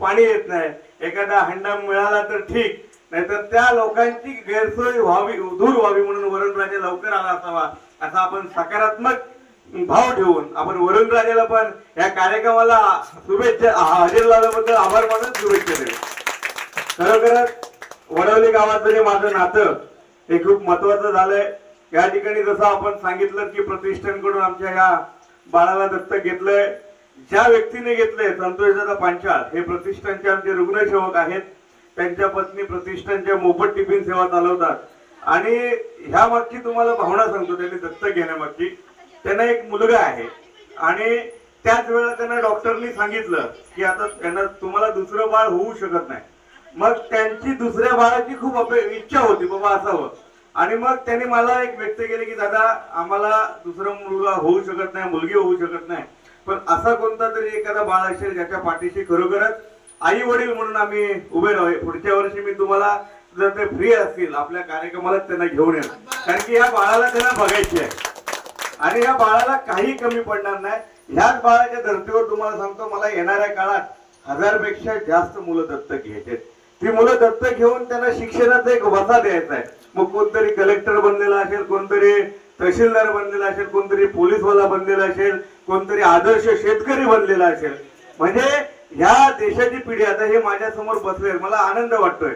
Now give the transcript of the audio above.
पाणी येत नाही. एखादा हंडा मिळाला तर ठीक नाहीतर त्या लोकांची गैरसोय व्हावी दूर व्हावी म्हणून वरुणराजे लवकर आला असावा असा आपण सकारात्मक भाव ठेवून आपण वरुणराजेला पण या कार्यक्रमाला शुभेच्छा हजेर लावल्याबद्दल आभार मानून शुभेच्छा देऊ खरोखरच वडवली गावातलं जे माझं नातं हे खूप महत्वाचं झालंय. या ठिकाणी जसं आपण सांगितलं की प्रतिष्ठानकडून आमच्या या बाळाला दत्तक घेतलंय. ज्या व्यक्तीने घेतले संतोषदादा पांचाळ हे प्रतिष्ठानचे आमचे रुग्णसेवक आहेत. त्यांच्या पत्नी प्रतिष्ठानच्या मोफत टिफिन सेवा चालवतात. आणि ह्या मागची तुम्हाला भावना सांगतो त्यांनी दत्तक घेण्यामागची. त्यांना एक मुलगा आहे. आणि त्याच वेळा त्यांना डॉक्टरनी सांगितलं की आता त्यांना तुम्हाला दुसरं बाळ होऊ शकत नाही. मग त्यांची दुसऱ्या बाळाची खूप अपे इच्छा होती बाबा असावं आणि मग त्यांनी मला एक व्यक्त केले की दादा आम्हाला दुसरा मुलगा होऊ शकत नाही मुलगी होऊ शकत नाही. पण असा कोणता तरी एखादा बाळ असेल ज्याच्या पाठीशी खरोखरच आई वडील म्हणून आम्ही उभे राहू पुढच्या वर्षी मी तुम्हाला जर ते फ्री असतील आपल्या कार्यक्रमाला त्यांना घेऊन येणार. कारण की या बाळाला त्यांना बघायची आहे. आणि या बाळाला काही कमी पडणार नाही. ह्याच बाळाच्या धर्तीवर तुम्हाला सांगतो मला येणाऱ्या काळात हजारपेक्षा जास्त मुलं दत्तक घ्यायचे ती मुलं दत्तक घेऊन त्यांना शिक्षणाचा एक वसा द्यायचा आहे. मग कोणतरी कलेक्टर बनलेला असेल कोणतरी तहसीलदार बनलेला असेल कोणतरी पोलीसवाला बनलेला असेल कोणतरी आदर्श शेतकरी बनलेला असेल. म्हणजे ह्या देशाची पिढी आता हे माझ्यासमोर बसले मला आनंद वाटतोय.